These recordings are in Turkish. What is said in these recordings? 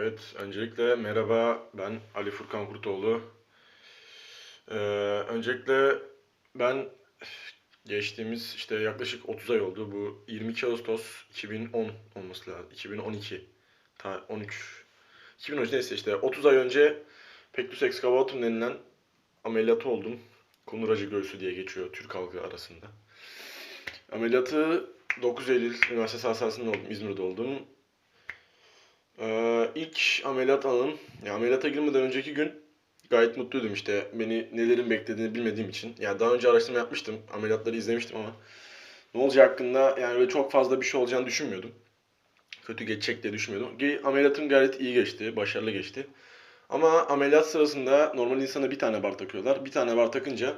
Evet, öncelikle merhaba, ben Ali Furkan Kurtoğlu. Ee, öncelikle ben geçtiğimiz işte yaklaşık 30 ay oldu. Bu 22 Ağustos 2010 olması lazım. 2012, ta 13, 2013 neyse işte 30 ay önce Pectus excavatum denilen ameliyatı oldum. Konuracı göğsü diye geçiyor Türk halkı arasında. Ameliyatı 9 Eylül Üniversitesi Hastanesi'nde oldum, İzmir'de oldum. Ee, ilk ameliyat anım, ya ameliyata girmeden önceki gün gayet mutluydum işte beni nelerin beklediğini bilmediğim için. Yani daha önce araştırma yapmıştım, ameliyatları izlemiştim ama ne olacağı hakkında yani böyle çok fazla bir şey olacağını düşünmüyordum. Kötü geçecek diye düşünmüyordum. Ameliyatım gayet iyi geçti, başarılı geçti. Ama ameliyat sırasında normal insana bir tane bar takıyorlar. Bir tane bar takınca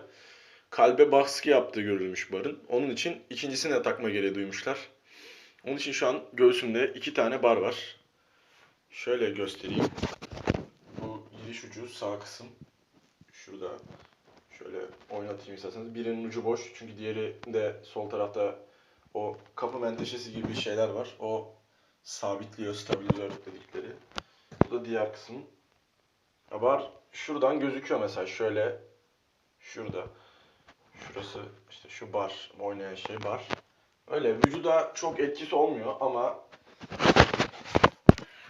kalbe baskı yaptığı görülmüş barın. Onun için ikincisini de takma gereği duymuşlar. Onun için şu an göğsümde iki tane bar var. Şöyle göstereyim. Bu giriş ucu sağ kısım. Şurada. Şöyle oynatayım isterseniz. Birinin ucu boş. Çünkü diğeri de sol tarafta o kapı menteşesi gibi şeyler var. O sabitliyor stabilizör dedikleri. Bu da diğer kısım. Bar şuradan gözüküyor mesela şöyle. Şurada. Şurası işte şu bar. Oynayan şey bar. Öyle vücuda çok etkisi olmuyor ama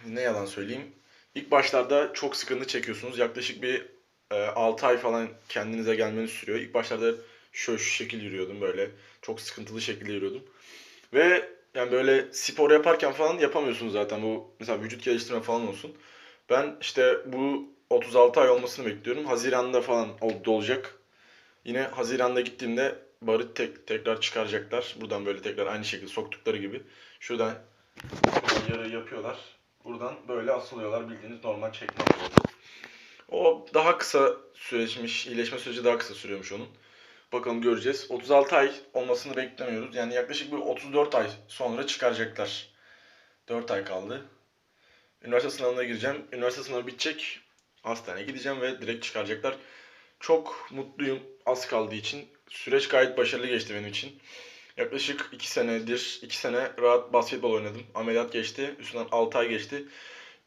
ne yalan söyleyeyim. İlk başlarda çok sıkıntı çekiyorsunuz. Yaklaşık bir e, 6 ay falan kendinize gelmeniz sürüyor. İlk başlarda şöyle şu şekil yürüyordum böyle. Çok sıkıntılı şekilde yürüyordum. Ve yani böyle spor yaparken falan yapamıyorsunuz zaten. Bu mesela vücut geliştirme falan olsun. Ben işte bu 36 ay olmasını bekliyorum. Haziranda falan ol- olacak. Yine Haziran'da gittiğimde barı tek, tekrar çıkaracaklar. Buradan böyle tekrar aynı şekilde soktukları gibi. Şuradan, şuradan yarı yapıyorlar. Buradan böyle asılıyorlar bildiğiniz normal çekme. O daha kısa süreçmiş, iyileşme süreci daha kısa sürüyormuş onun. Bakalım göreceğiz. 36 ay olmasını beklemiyoruz. Yani yaklaşık bir 34 ay sonra çıkaracaklar. 4 ay kaldı. Üniversite sınavına gireceğim. Üniversite sınavı bitecek. Hastaneye gideceğim ve direkt çıkaracaklar. Çok mutluyum az kaldığı için. Süreç gayet başarılı geçti benim için. Yaklaşık 2 senedir, 2 sene rahat basketbol oynadım. Ameliyat geçti. Üstünden 6 ay geçti.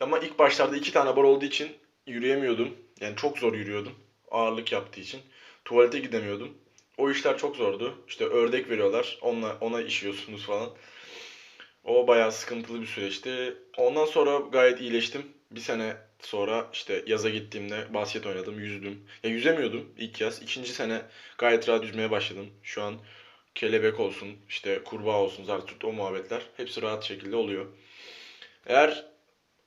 Ama ilk başlarda 2 tane bar olduğu için yürüyemiyordum. Yani çok zor yürüyordum. Ağırlık yaptığı için. Tuvalete gidemiyordum. O işler çok zordu. İşte ördek veriyorlar. Onunla, ona işiyorsunuz falan. O bayağı sıkıntılı bir süreçti. Ondan sonra gayet iyileştim. Bir sene sonra işte yaza gittiğimde basket oynadım, yüzdüm. Ya yüzemiyordum ilk yaz. İkinci sene gayet rahat yüzmeye başladım. Şu an kelebek olsun, işte kurbağa olsun, zartürt o muhabbetler hepsi rahat şekilde oluyor. Eğer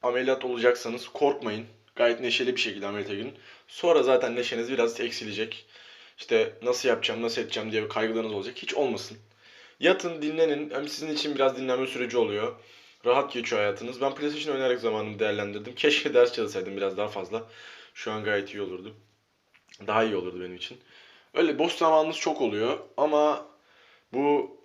ameliyat olacaksanız korkmayın. Gayet neşeli bir şekilde ameliyata girin. Sonra zaten neşeniz biraz eksilecek. İşte nasıl yapacağım, nasıl edeceğim diye kaygılarınız olacak. Hiç olmasın. Yatın, dinlenin. Hem sizin için biraz dinlenme süreci oluyor. Rahat geçiyor hayatınız. Ben PlayStation oynayarak zamanımı değerlendirdim. Keşke ders çalışsaydım biraz daha fazla. Şu an gayet iyi olurdu. Daha iyi olurdu benim için. Öyle boş zamanınız çok oluyor ama bu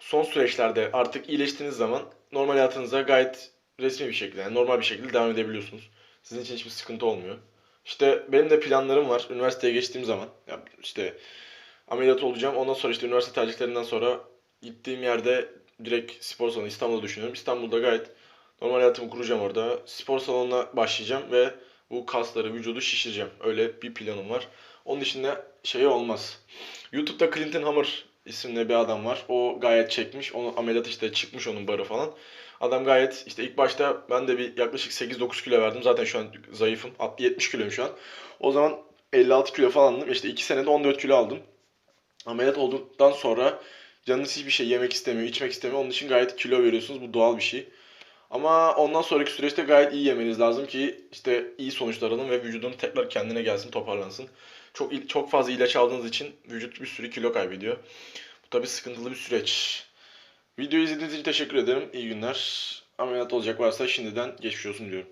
son süreçlerde artık iyileştiğiniz zaman normal hayatınıza gayet resmi bir şekilde, yani normal bir şekilde devam edebiliyorsunuz. Sizin için hiçbir sıkıntı olmuyor. İşte benim de planlarım var. Üniversiteye geçtiğim zaman, ya işte ameliyat olacağım. Ondan sonra işte üniversite tercihlerinden sonra gittiğim yerde direkt spor salonu İstanbul'da düşünüyorum. İstanbul'da gayet normal hayatımı kuracağım orada. Spor salonuna başlayacağım ve bu kasları, vücudu şişireceğim. Öyle bir planım var. Onun dışında şey olmaz. YouTube'da Clinton Hammer isimli bir adam var. O gayet çekmiş. Onu ameliyat işte çıkmış onun barı falan. Adam gayet işte ilk başta ben de bir yaklaşık 8-9 kilo verdim. Zaten şu an zayıfım. 70 kiloyum şu an. O zaman 56 kilo falandım. İşte 2 senede 14 kilo aldım. Ameliyat olduktan sonra canınız hiçbir şey yemek istemiyor, içmek istemiyor. Onun için gayet kilo veriyorsunuz. Bu doğal bir şey. Ama ondan sonraki süreçte gayet iyi yemeniz lazım ki işte iyi sonuçlar alın ve vücudun tekrar kendine gelsin, toparlansın. Çok çok fazla ilaç aldığınız için vücut bir sürü kilo kaybediyor. Bu tabii sıkıntılı bir süreç. Videoyu izlediğiniz için teşekkür ederim. İyi günler. Ameliyat olacak varsa şimdiden geçmiş olsun diyorum.